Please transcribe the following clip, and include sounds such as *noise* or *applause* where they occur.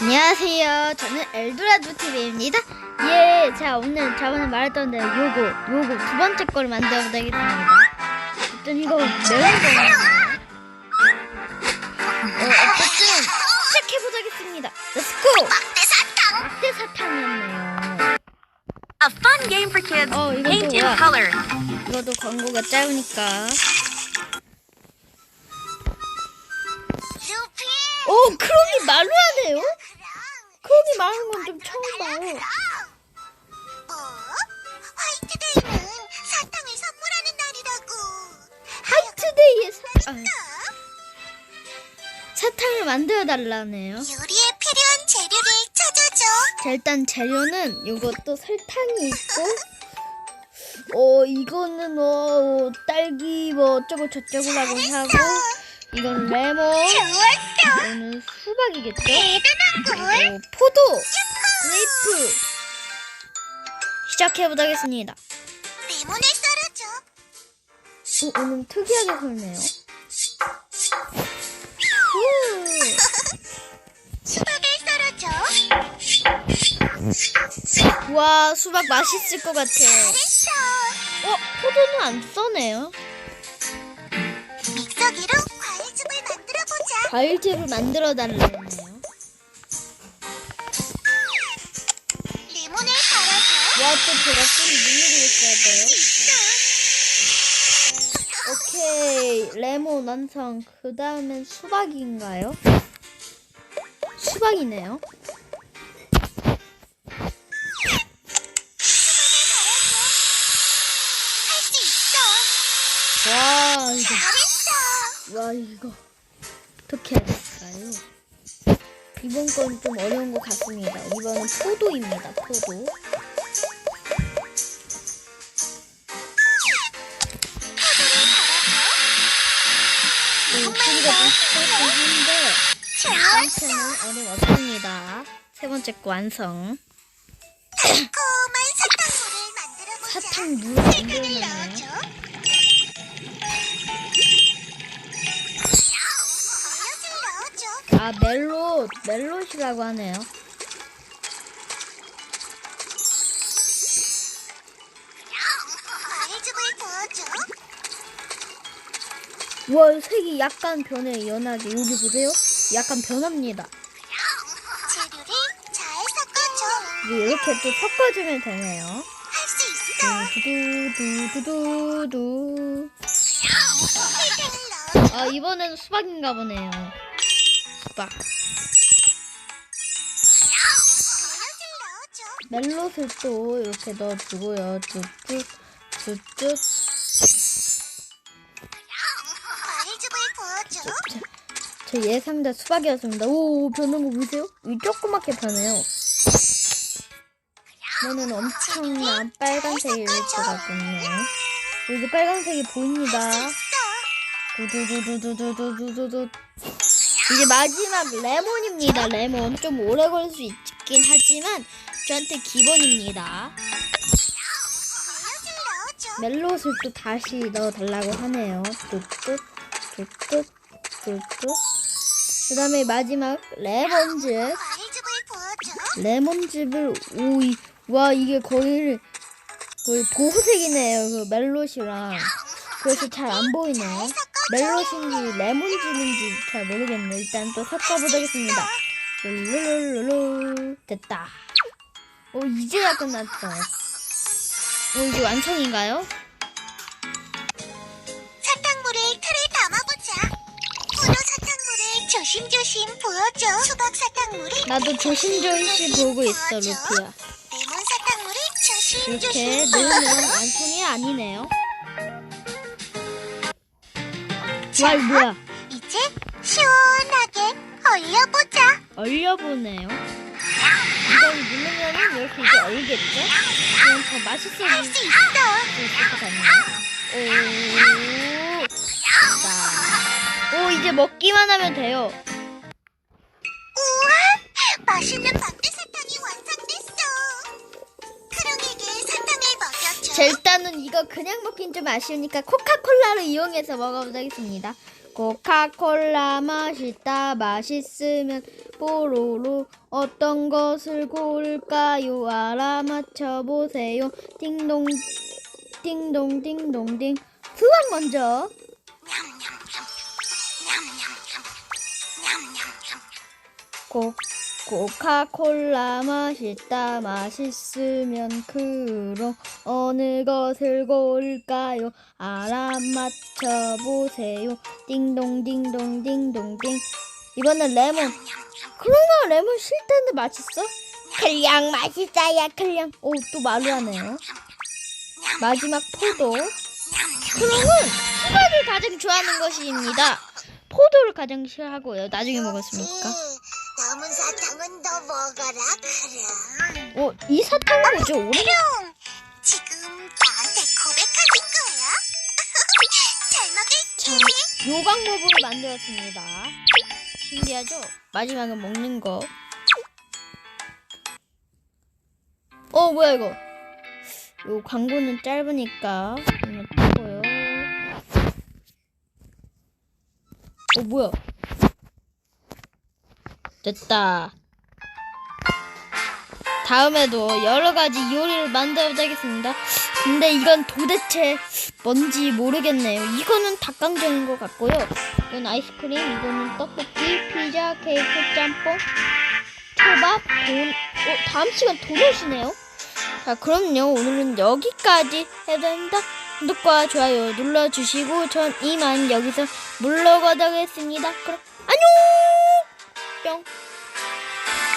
안녕하세요. 저는 엘도라도 TV입니다. 예, 자 오늘 저번에 말했던 대로 요거 요거 두 번째 거를 만들어 보겠습니다. 어떤 이거 매운 거예요. 어, 어쨌든 시작해 보자겠습니다. 렛츠고! 막대 사탕. 막대 사탕이었네요. A fun game for kids. Oh, 이건 Paint 또 뭐야? in color. 이것도 광고가 짧으니까. 오, 크롱이 말로 하네요? 크롱이 말하는 건좀 처음 봐요. 뭐? 화이트데이는 사탕을 선물하는 날이라고. 화이트데이에 사, 아, 사탕을 만들어 달라네요. 요리에 필요한 재료를 찾아줘. 자, 일단 재료는 이것도 설탕이 있고, 어, 이거는 뭐, 딸기 뭐, 어쩌고 저쩌고라고 하고, 이건 레몬, 좋았어. 이거는 수박이겠죠? 대단한 걸. 포도, 그레이프. 시작해보자겠습니다. 레몬을 썰어줘. 어, 오늘 특이하게 설네요. 후. *laughs* 수박을 썰어줘. 와, 수박 맛있을 것 같아요. 잘했어. 어, 포도는 안 써네요. 믹서기로 과일즙을 만들어 달라네요. 레몬을 갈아줘. 와, 또 제가 좀 누르고 있어야 돼요. 오케이, 레몬 완성. 그 다음엔 수박인가요? 수박이네요. 와, 이거, 잘했어. 와, 이거. 어떻게 해야 될까요? 이번 건 좀 어려운 것 같습니다. 이번은 포도입니다, 포도. 네, 소리가 한데. 한테는 어려웠습니다. 세 번째 거 완성. 달콤한 사탕 물을 만들어 보자. 아 멜롯 멜롯이라고 하네요. 와 색이 약간 변해 연하게 여기 보세요. 약간 변합니다. 이렇게 또 섞어주면 되네요. 할 수 있어. 두두두두두두. 설탕을 넣어. 아 이번에는 수박인가 보네요. 넣어줘. 멜롯을 또 이렇게 넣어주고요. 과일즙을 부어줘. 제 예상대 수박이었습니다. 오, 변한 거 보세요? 이 조그맣게 변해요. 이거는 엄청난 빨간색이 들어가고 있네요. 여기 빨간색이 보입니다. 두두두두두두두두두. 이제 마지막 레몬입니다. 레몬. 좀 오래 걸릴 수 있긴 하지만 저한테 기본입니다. 멜롯을 또 다시 넣어달라고 하네요. 뚝뚝, 뚝뚝, 뚝뚝. 그 다음에 마지막 레몬즙. 레몬즙을, 오, 이, 와, 이게 거의, 거의 보호색이네요. 그 멜롯이랑. 그래서 잘 안 보이네요. 멜롯인지 레몬즙인지 잘 모르겠네요. 일단 또 섞어보겠습니다. 룰루루루루. 됐다. 오, 이제야 끝났죠. 오, 이제 완성인가요? 사탕물을 틀에 담아보자. 포도 사탕물을 조심조심 부어줘. 수박 사탕물을 나도 조심조심 보고 있어, 루피야. 레몬 사탕물을 이렇게 조심조심 넣으면 부어줘. 완성이 아니네요. 와, 이거 뭐야? 이제 시원하게 얼려보자. 얼려보네요. 이걸 누르면은 이렇게 이제 얼겠죠? 그럼 더할 보일 수수 있어. 있을 것 같네요. 오, 자. 오, 이제 먹기만 하면 돼요. 우와, 맛있는 막대 자, 일단은 이거 그냥 먹긴 좀 아쉬우니까 코카콜라를 이용해서 먹어보겠습니다. 코카콜라 맛있다 맛있으면 뽀로로 어떤 것을 고를까요? 알아맞혀 보세요. 띵동 띵동 띵동띵. 수학 먼저. 코 코카콜라 맛있다. 맛있으면 그럼 어느 것을 고를까요? 알아맞혀 보세요. 띵동띵동 띵동띵 이번엔 레몬. 그런가 레몬 싫다는데 맛있어? 그냥 맛있어야 그냥 오또 말을 하네요. 마지막 포도. 크롱은 수박을 가장 좋아하는 것입니다. 포도를 가장 싫어하고요. 나중에 먹었으니까. 남은 사탕 은더 먹어라, 크롱. 어, 이 사탕은 뭐죠? 오렌지 크롱, 지금 나한테 고백하는 거야? 잘 자, 먹을게. 요 방법으로 만들었습니다. 신기하죠? 마지막은 먹는 거. 어, 뭐야, 이거. 요 광고는 짧으니까. 이거 뜨고요. 어, 뭐야. 됐다. 다음에도 여러 가지 요리를 만들어 보겠습니다. 근데 이건 도대체 뭔지 모르겠네요. 이거는 닭강정인 것 같고요. 이건 아이스크림, 이거는 떡볶이, 피자, 케이크, 짬뽕, 초밥, 돈, 어, 다음 시간 도넛이네요. 자, 그럼요. 오늘은 여기까지 해도 됩니다. 구독과 좋아요 눌러주시고, 전 이만 여기서 물러가도록 하겠습니다. 그럼, 안녕! 뿅.